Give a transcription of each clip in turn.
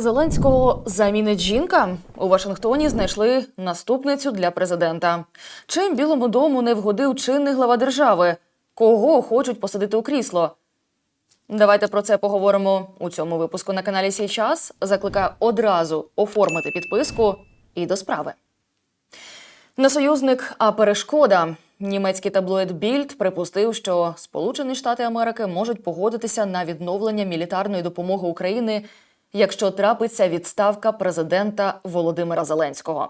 Зеленського замінить жінка у Вашингтоні знайшли наступницю для президента. Чим Білому дому не вгодив чинний глава держави? Кого хочуть посадити у крісло? Давайте про це поговоримо у цьому випуску на каналі Сій час. Закликаю одразу оформити підписку і до справи. Не союзник, а перешкода. Німецький таблоїд Більд припустив, що Сполучені Штати Америки можуть погодитися на відновлення мілітарної допомоги України, якщо трапиться відставка президента Володимира Зеленського.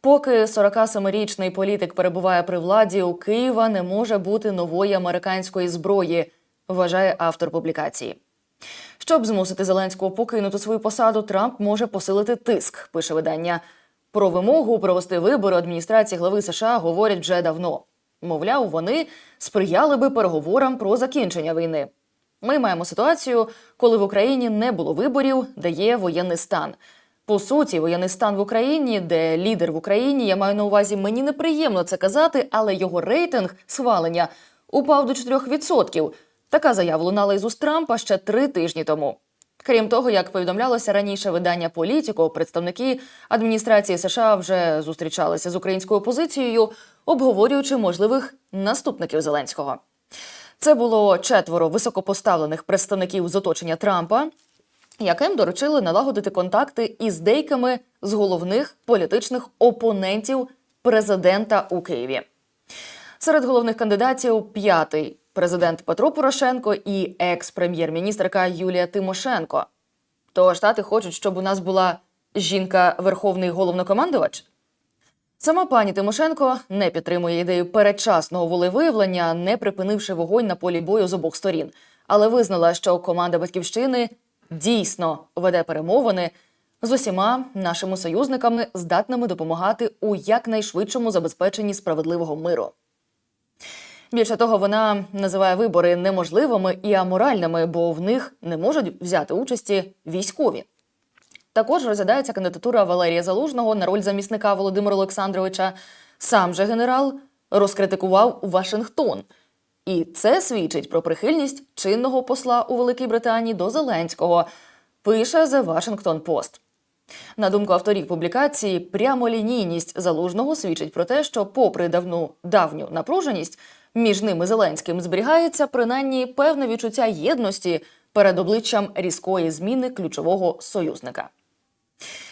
Поки 47-річний політик перебуває при владі, у Києва не може бути нової американської зброї, вважає автор публікації. Щоб змусити Зеленського покинути свою посаду, Трамп може посилити тиск, пише видання. Про вимогу провести вибори адміністрації глави США говорять вже давно. Мовляв, вони сприяли би переговорам про закінчення війни. Ми маємо ситуацію, коли в Україні не було виборів, де є воєнний стан. По суті, воєнний стан в Україні, де лідер в Україні, я маю на увазі, мені неприємно це казати, але його рейтинг схвалення упав до 4%. Така заява лунала із уст Трампа ще три тижні тому. Крім того, як повідомлялося раніше видання Політіко, представники адміністрації США вже зустрічалися з українською опозицією, обговорюючи можливих наступників Зеленського. Це було четверо високопоставлених представників з оточення Трампа, яким доручили налагодити контакти із деякими з головних політичних опонентів президента у Києві. Серед головних кандидатів п'ятий президент Петро Порошенко і екс-прем'єр-міністрка Юлія Тимошенко. То штати хочуть, щоб у нас була жінка верховний головнокомандувач. Сама пані Тимошенко не підтримує ідею передчасного волевиявлення, не припинивши вогонь на полі бою з обох сторін, але визнала, що команда батьківщини дійсно веде перемовини з усіма нашими союзниками, здатними допомагати у якнайшвидшому забезпеченні справедливого миру. Більше того, вона називає вибори неможливими і аморальними, бо в них не можуть взяти участі військові. Також розглядається кандидатура Валерія Залужного на роль замісника Володимира Олександровича. Сам же генерал розкритикував Вашингтон. І це свідчить про прихильність чинного посла у Великій Британії до Зеленського, пише The Washington Post. На думку авторів публікації, прямолінійність залужного свідчить про те, що, попри давну давню напруженість, між ними Зеленським зберігається принаймні певне відчуття єдності перед обличчям різкої зміни ключового союзника.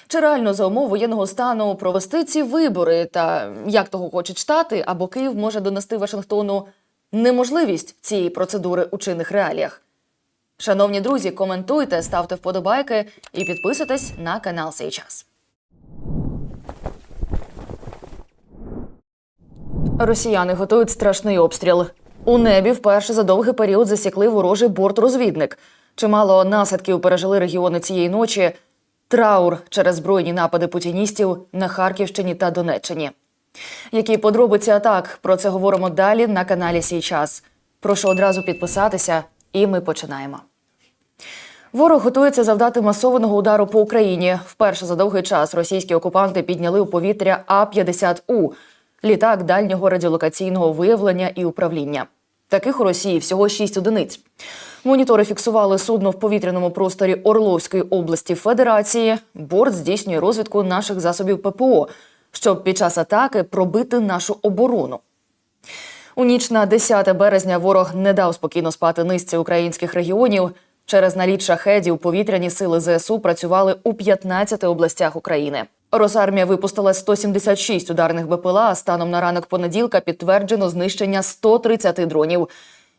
Чи реально за умов воєнного стану провести ці вибори та як того хочуть штати, або Київ може донести Вашингтону неможливість цієї процедури у чинних реаліях? Шановні друзі, коментуйте, ставте вподобайки і підписуйтесь на канал Сей час. Росіяни готують страшний обстріл. У небі вперше за довгий період засікли ворожий бортрозвідник. Чимало наслідків пережили регіони цієї ночі. Траур через збройні напади путіністів на Харківщині та Донеччині. Які подробиці атак? Про це говоримо далі на каналі Сій час. Прошу одразу підписатися, і ми починаємо. Ворог готується завдати масованого удару по Україні. Вперше за довгий час російські окупанти підняли у повітря А-50У літак дальнього радіолокаційного виявлення і управління. Таких у Росії всього шість одиниць. Монітори фіксували судно в повітряному просторі Орловської області Федерації. Борт здійснює розвідку наших засобів ППО, щоб під час атаки пробити нашу оборону. У ніч на 10 березня ворог не дав спокійно спати низці українських регіонів. Через наліт шахедів повітряні сили ЗСУ працювали у 15 областях України. Росармія випустила 176 ударних БПЛА. а Станом на ранок понеділка підтверджено знищення 130 дронів.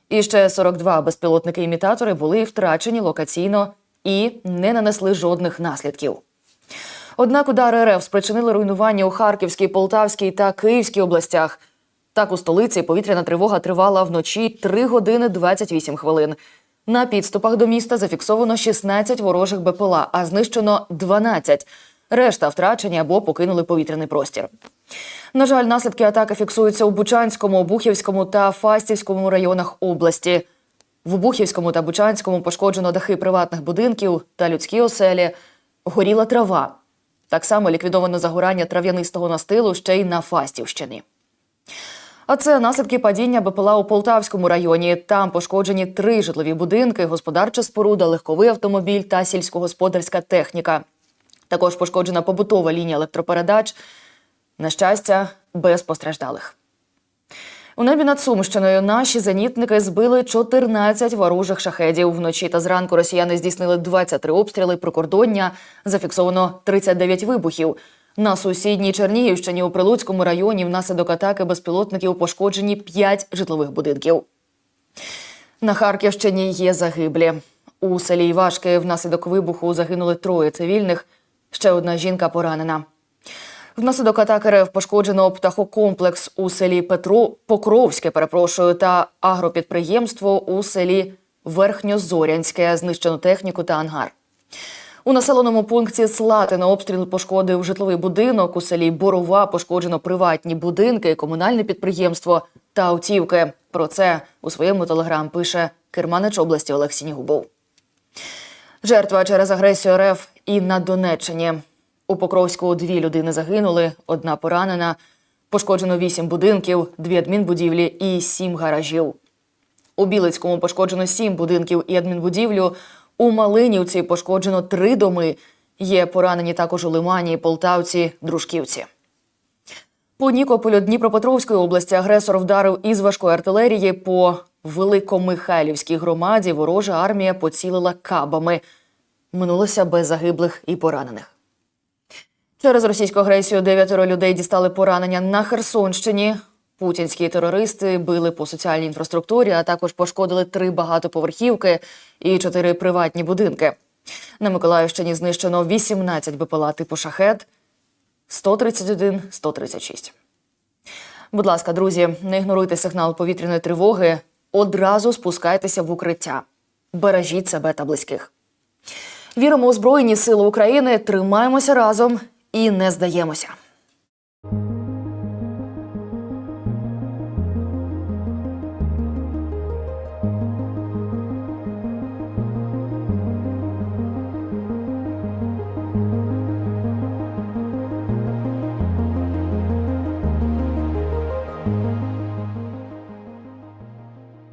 І ще 42 безпілотники-імітатори були втрачені локаційно і не нанесли жодних наслідків. Однак удари РФ спричинили руйнування у Харківській, Полтавській та Київській областях. Так у столиці повітряна тривога тривала вночі 3 години 28 хвилин. На підступах до міста зафіксовано 16 ворожих БПЛА, а знищено 12. Решта втрачені або покинули повітряний простір. На жаль, наслідки атаки фіксуються у Бучанському, Бухівському та Фастівському районах області. В Бухівському та Бучанському пошкоджено дахи приватних будинків та людські оселі. Горіла трава. Так само ліквідовано загорання трав'янистого настилу ще й на Фастівщині. А це наслідки падіння БПЛА у Полтавському районі. Там пошкоджені три житлові будинки, господарча споруда, легковий автомобіль та сільськогосподарська техніка. Також пошкоджена побутова лінія електропередач. На щастя, без постраждалих. У небі над Сумщиною наші зенітники збили 14 ворожих шахедів. Вночі та зранку росіяни здійснили 23 обстріли прикордоння. Зафіксовано 39 вибухів. На сусідній Чернігівщині у Прилуцькому районі внаслідок атаки безпілотників пошкоджені 5 житлових будинків. На Харківщині є загиблі. У селі Івашки внаслідок вибуху загинули троє цивільних. Ще одна жінка поранена. Внаслідок атаки РФ пошкоджено птахокомплекс у селі Петро Покровське, перепрошую, та агропідприємство у селі Верхньозорянське, знищено техніку та ангар. У населеному пункті Слатино обстріл пошкодив житловий будинок. У селі Борова пошкоджено приватні будинки, комунальне підприємство та автівки. Про це у своєму телеграм пише керманич області Олег Сінігубов. Жертва через агресію РФ і на Донеччині. У Покровську дві людини загинули, одна поранена. Пошкоджено вісім будинків, дві адмінбудівлі і сім гаражів. У Білицькому пошкоджено сім будинків і адмінбудівлю. У Малинівці пошкоджено три доми. Є поранені також у Лимані, Полтавці, Дружківці. По Нікополю Дніпропетровської області агресор вдарив із важкої артилерії по Великомихайлівській громаді. Ворожа армія поцілила кабами. Минулося без загиблих і поранених. Через російську агресію дев'ятеро людей дістали поранення на Херсонщині. Путінські терористи били по соціальній інфраструктурі, а також пошкодили три багатоповерхівки і чотири приватні будинки. На Миколаївщині знищено 18 БПЛА типу шахет, 131, 136. Будь ласка, друзі, не ігноруйте сигнал повітряної тривоги. Одразу спускайтеся в укриття. Бережіть себе та близьких. Віримо у Збройні Сили України, тримаємося разом і не здаємося.